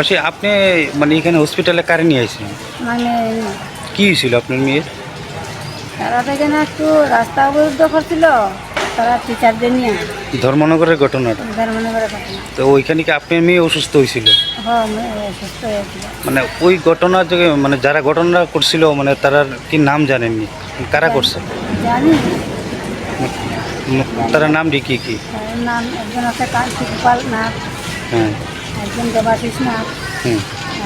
বলছি আপনি মানে এখানে হসপিটালে কারে নিয়ে আসছেন মানে কি হয়েছিল আপনার মেয়ের? তারা তো এখানে একটু রাস্তা অবরুদ্ধ করছিল তারা টিচারদের নিয়ে। ধর্মনগরের ঘটনাটা? মনে ঘটনা। তো ওইখানে কি আপনার মেয়ে অসুস্থ হয়েছিল হ্যাঁ মেয়ে সুস্থ হয়েছিল। মানে ওই ঘটনা যে মানে যারা ঘটনা করছিল মানে তারা কি নাম জানেননি? কারা করছে? জানি। তারা নাম কি কি? কি নাম একজন আছে কান্তি গোপাল নাথ। হ্যাঁ। একজন দেবাশিস নাথ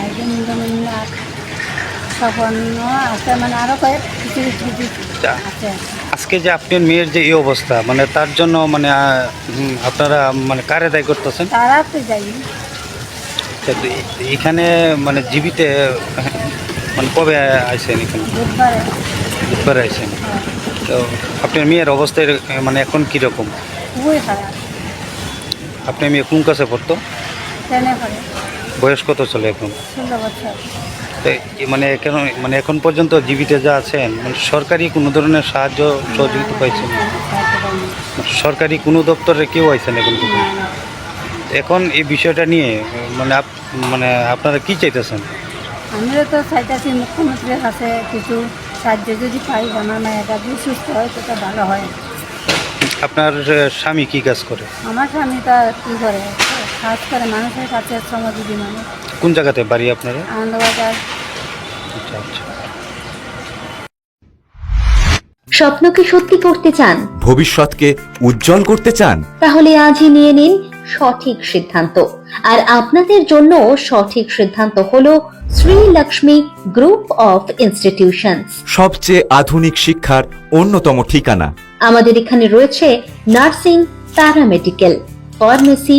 একজন ইন্দ্রমণি নাথ স্বপন আছে মানে আরও কয়েক কিছু কিছু কিছু আছে। আজকে যে আপনার মেয়ের যে এই অবস্থা মানে তার জন্য মানে আপনারা মানে কারে দায়ী করতেছেন? তারা তো যাই তা এ- এখানে মানে জীবিতে মানে কবে আইসেন এখানে? বুধবারে। বুধবার আইসেন হ্যাঁ, তো আপনার মেয়ের অবস্থা মানে এখন কীরকম? খুবই খারাপ। আপনার মেয়ে কোন কাছে পড়তো? ট্রেনে করে বয়স কত চলে এখন? ষোলো বছর। মানে এখন মানে এখন পর্যন্ত জীবিতে যা আছেন মানে সরকারি কোনো ধরনের সাহায্য সহযোগিতা পাইছেন না, সরকারি কোনো দপ্তরে কেউ আইছেন এখন। এখন এই বিষয়টা নিয়ে মানে মানে আপনারা কি চাইতেছেন? আমিও তো চাইতেছি মুখ্যমন্ত্রীর কাছে কিছু সাহায্য যদি পাই আমার মায়েরা যদি সুস্থ হয় তো ভালো হয়। আপনার স্বামী কি কাজ করে? আমার স্বামী তা কী করে? কাজ করে মানুষের কাছে শ্রমজীবী মানুষ। কোন জায়গাতে বাড়ি আপনারা? আনন্দবাজার। আচ্ছা আচ্ছা। স্বপ্নকে সত্যি করতে চান ভবিষ্যৎকে উজ্জ্বল করতে চান? তাহলে আজই নিয়ে নিন সঠিক সিদ্ধান্ত। আর আপনাদের জন্য সঠিক সিদ্ধান্ত হলো Shri Lakshmi group of institution সবচেয়ে আধুনিক শিক্ষার অন্যতম ঠিকানা। আমাদের এখানে রয়েছে nursing paramedical pharmacy